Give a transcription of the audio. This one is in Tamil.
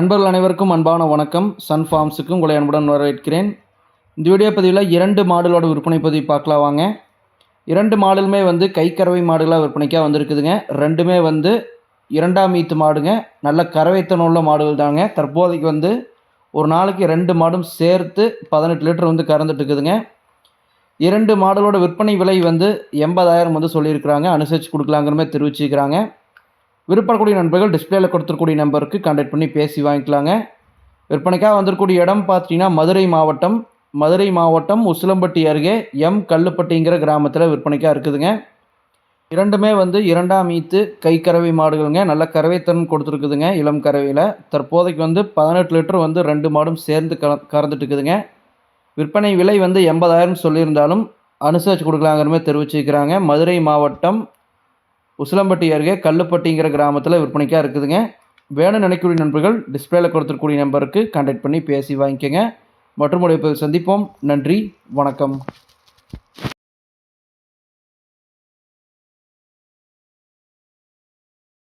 நண்பர்கள் அனைவருக்கும் அன்பான வணக்கம். சன் ஃபார்ம்ஸுக்கு உங்களை அன்புடன் வரவேற்கிறேன். இந்த வீடியோ பதிவில் இரண்டு மாடுகளோட விற்பனை பதிவு பார்க்கலாம் வாங்க. இரண்டு மாடலுமே வந்து கைக்கறவை மாடுகளாக விற்பனைக்காக வந்திருக்குதுங்க. ரெண்டுமே வந்து இரண்டாம் ஈத்து மாடுங்க. நல்ல கறவைத்தனம் உள்ள மாடுகள் தாங்க. தற்போதைக்கு வந்து ஒரு நாளைக்கு ரெண்டு மாடும் சேர்த்து பதினெட்டு லிட்டர் வந்து கறந்துட்டு இருக்குதுங்க. இரண்டு மாடுகளோட விற்பனை விலை வந்து எண்பதாயிரம் வந்து சொல்லியிருக்கிறாங்க. அனுசரித்து கொடுக்கலாங்கிற மாதிரி தெரிவிச்சிருக்கிறாங்க. விருப்பக்கூடிய நண்பர்கள் டிஸ்பிளேல கொடுத்துருக்கூடிய நம்பருக்கு கான்டாக்ட் பண்ணி பேசி வாங்கிக்கலாங்க. விற்பனைக்காக வந்திருக்கூடிய இடம் பார்த்தீங்கன்னா மதுரை மாவட்டம் மதுரை மாவட்டம் உசிலம்பட்டி அருகே எம் கல்லுப்பட்டிங்கிற கிராமத்தில் விற்பனைக்காக இருக்குதுங்க. இரண்டுமே வந்து இரண்டாம் ஈத்து கறவை மாடுகளுங்க. நல்ல கறவைத்திறன் கொடுத்துருக்குதுங்க இளம் கறவையில். தற்போதைக்கு வந்து பதினெட்டு லிட்டர் வந்து ரெண்டு மாடும் சேர்ந்து கல கறந்துட்டு இருக்குதுங்க விற்பனை விலை வந்து எண்பதாயிரம் சொல்லியிருந்தாலும் அனுசரித்து கொடுக்கலாங்கிற மாதிரி தெரிவிச்சிருக்கிறாங்க. மதுரை மாவட்டம் உசிலம்பட்டி அருகே கல்லுப்பட்டிங்கிற கிராமத்தில் விற்பனைக்காக இருக்குதுங்க. வேணும் நினைக்கக்கூடிய நண்பர்கள் டிஸ்பிளேல கொடுத்துருக்கூடிய நம்பருக்கு கான்டாக்ட் பண்ணி பேசி வாங்கிக்கோங்க. மற்றும் உடைய சந்திப்போம். நன்றி. வணக்கம்.